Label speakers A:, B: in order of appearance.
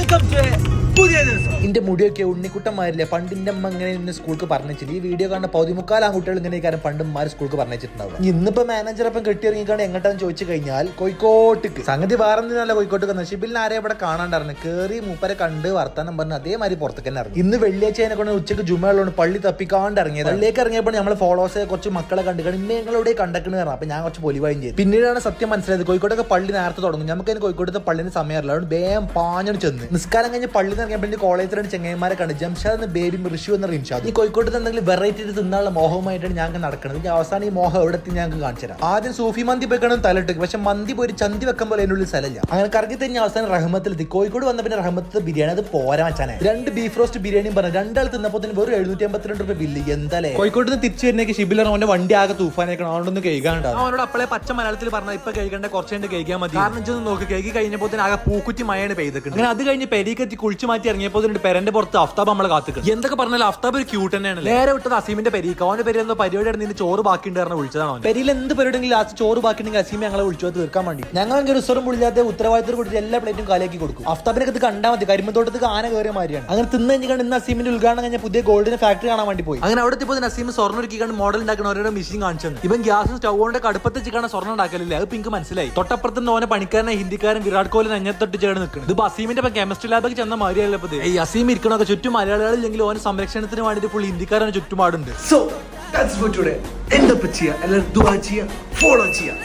A: 웰컴 투의 부대는
B: എന്റെ മുടിയൊക്കെ ഉണ്ണിക്കുട്ടന്മാരില്ലേ? പണ്ടിന്റെ അമ്മ ഇങ്ങനെ സ്കൂൾക്ക് പറഞ്ഞിട്ടില്ല ഈ വീഡിയോ കാണുന്ന പതിമുക്കാൽ ആൺകുട്ടികൾ ഇങ്ങനെ കാരണം പണ്ടുമാര് സ്കൂൾക്ക് പറഞ്ഞിട്ടുണ്ടാവും ഇന്നിപ്പോ മാനേജർ അപ്പം കെട്ടിയിറങ്ങിക്കാണ് എങ്ങോട്ടാന്ന് ചോദിച്ചു കഴിഞ്ഞാൽ കോഴിക്കോട്ടേക്ക്. സംഗതി വേറെ ഒന്നിനല്ല കോഴിക്കോട്ട് വന്നത്. ഷിബിലിന് ആരെ ഇവിടെ കാണാണ്ടായിരുന്നു കേറി മൂപ്പരെ കണ്ട് വർത്താനം പറഞ്ഞ് അതേമാതിരി പുറത്തേക്ക് തന്നെ ഇറങ്ങി. ഇന്ന് വെള്ളിയാഴ്ച അതിനെ കൊണ്ട് ഉച്ചയ്ക്ക് ജുമയുള്ളതുകൊണ്ട് പള്ളി തപ്പിക്കാണ്ട് ഇറങ്ങിയത് പള്ളിയൊക്കെ ഇറങ്ങിയപ്പോൾ നമ്മൾ ഫോളോവേഴ്സ് കുറച്ച് മക്കളെ കണ്ടു കാരണം ഇന്ന് ഞങ്ങളുടെ കണ്ടക്കണ് പറഞ്ഞു. അപ്പൊ ഞാൻ കുറച്ച് പൊലിവായും ചെയ്തു. പിന്നീടാണ് സത്യം മനസ്സിലായത് കോഴിക്കോട്ടൊക്കെ പള്ളി നേരത്തെ തുടങ്ങും. നമുക്ക് കോഴിക്കോട്ടത്തെ പള്ളിന് സമയമല്ല. അതുകൊണ്ട് വേഗം പാഞ്ഞോട് ചെന്ന്. നിസ്കാരം കഴിഞ്ഞ് പള്ളി ഇറങ്ങിയപ്പോൾ കോളേജിൽ രണ്ട് ചെങ്ങന്മാരെ കണ്ട് ജംഷാദ് എന്ന ബേബി ഋഷു എന്ന റിംഷാദ് ഈ കോഴിക്കോട്ട് എന്തെങ്കിലും വെറൈറ്റി തിന്നാനുള്ള മോഹമായിട്ടാണ് ഞങ്ങൾക്ക് നടക്കുന്നത്. ഈ അവസാനം ഈ മോഹം എവിടെ എത്തി ഞങ്ങൾക്ക് കാണിച്ചു തരാം. ആദ്യം സൂഫി മന്തി പോയി കാണും തലട്ട് പക്ഷെ മന്തി പോയി ചന്തി വെക്കാൻ പോലെ അതിനുള്ളിൽ സ്ഥലമില്ല. അങ്ങനെ കറക്കി തന്നെ അവസാനം റഹ്മത്തിലെത്തി കോഴിക്കോട് വന്ന പിന്നെ റഹ്മത്ത് ബിരിയാണി അത് പോരാ വെച്ചാനെ രണ്ട് ബീഫ് റോസ്റ്റ് ബിരിയാണിയും പറഞ്ഞു. രണ്ടാൾ തിന്നപ്പോൾ തന്നെ വെറും എഴുന്നൂറ്റി അമ്പത്തിരണ്ട് രൂപ ബില്ല് എന്തായാലും കോഴിക്കോട്ട് നിന്ന് തിരിച്ചു വരുന്നേക്ക് ഷിബിലാണ് അവന്റെ വണ്ടി ആകെ തൂഫാനേക്കണം അതുകൊണ്ടൊന്ന് കഴുകാണ്ടാവും
A: അവനോട് അപ്പളെ പച്ച മലയാളത്തിൽ പറഞ്ഞാൽ ഇപ്പൊ കഴിക്കേണ്ട കുറച്ച് കഴിഞ്ഞ് കഴിക്കാൻ മതി. കാരണം നോക്കി കഴിക്കി കഴിഞ്ഞപ്പോൾ തന്നെ ആകെ പൂക്കുറ്റി മഴയാണ് പെയ്തത് അങ്ങനെ അത് കഴിഞ്ഞ് പെരീക്കെത്തി കുളിച്ചു മാറ്റി ഇറങ്ങിയപ്പോൾ തന്നെ പെരന്റെ പുറത്ത് അഫ്താബ് നമ്മളെ കാത്തുക്കും എന്തൊക്കെ പറഞ്ഞാലും അഫ്താബ് ഒരു ക്യൂട്ട് തന്നെയാണ് നേരെ വിട്ടത് അസീമിന്റെ പെരീക്ക് അവന്റെ പേര് എന്തോ പരിപാടി നിന്ന് ചോറ് ബാക്കിയുണ്ട് പറഞ്ഞ വിളിച്ചതാണ്
B: പെരിയിൽ എന്ത് പരിപാടിയെങ്കിലും ലാസ്റ്റ് ചോറ് ബാക്കിയുണ്ടെങ്കിൽ അസീമ ഞങ്ങളെ വിളിച്ചു. തീർക്കാൻ വേണ്ടി. ഞങ്ങൾ അങ്ങനെ സ്വരം പുള്ളിയാത്ത ഉത്തരവാദിത്തം കൊടുത്ത് എല്ലാ പ്ലേറ്റും കാലാക്കി കൊടുക്കും. അഫ്താബിനൊക്കെ ഇത് കണ്ടാൽ മതി. കരിമ്പത്തോട്ടത്ത് ആന കയറിയ മാതിരിയാണ്. അങ്ങനെ തിന്നു കഴിഞ്ഞാൽ ഇന്ന് അസീമിന്റെ ഉദ്ഘാടനം കഴിഞ്ഞ പുതിയ ഗോൾഡിന് ഫാക്ടറി കാണാൻ വേണ്ടി പോയി.
A: അങ്ങനെ അവിടെ ഇപ്പോൾ നസീം സ്വർണം ഒരുക്കി കണ്ട് മോഡൽ ഉണ്ടാക്കുന്ന ഓരോ മെഷീൻ കാണിച്ചു തന്നു. ഇവൻ ഗ്യാസും സ്റ്റൗകൊണ്ട് കടുപ്പത്ത് വെച്ചിട്ടാണ് സ്വർണം ഉണ്ടാക്കലില്ല? അത് പിങ്ക് മനസ്സിലായി. തൊട്ടപ്പുറത്ത് നിന്ന് ഓനെ പണിക്കാരനെ ഹിന്ദിക്കാരൻ വിരാട് കോഹ്ലി നെഞ്ഞത്തൊട്ട് ചേർന്ന് നിൽക്കുന്നത് ഇത് അസീമിന്റെ ഇപ്പൊ കെമിസ്ട്രി ലാബൊക്കെ ചെന്ന മാതിരിയല്ല ഇപ്പൊ അസീം ഇരിക്കണമൊക്കെ ചുറ്റും മലയാളികളില്ലെങ്കിൽ ഓൻ സംരക്ഷണത്തിന് വേണ്ടിയിട്ട് ഫുൾ ഇന്ത്യക്കാരാണ് ചുറ്റുപാടുണ്ട്.
C: സോ ദാറ്റ്സ് ഫോർ ടുഡേ എന്താ ചെയ്യുക എല്ലാവരും ഫോളോ ചെയ്യുക